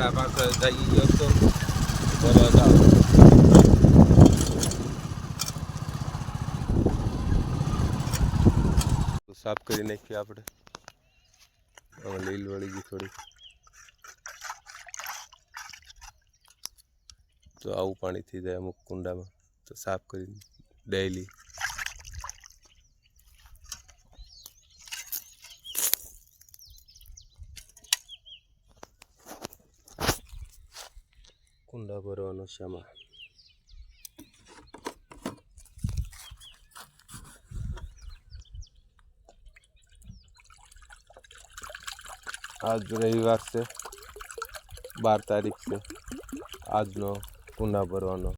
સાડા પાંચ થઈ ગયો તો ભરવા જાવ સાફ કરી નાખીએ આપણે. લીલ વળી ગઈ થોડી તો આવું પાણી થઈ જાય અમુક કુંડામાં. તો સાફ કરી ડેઈલી કુંડા ભરવાનો છે આમાં આજ રવિવાર છે બાર તારીખ છે આજનો કુંડા ભરવાનો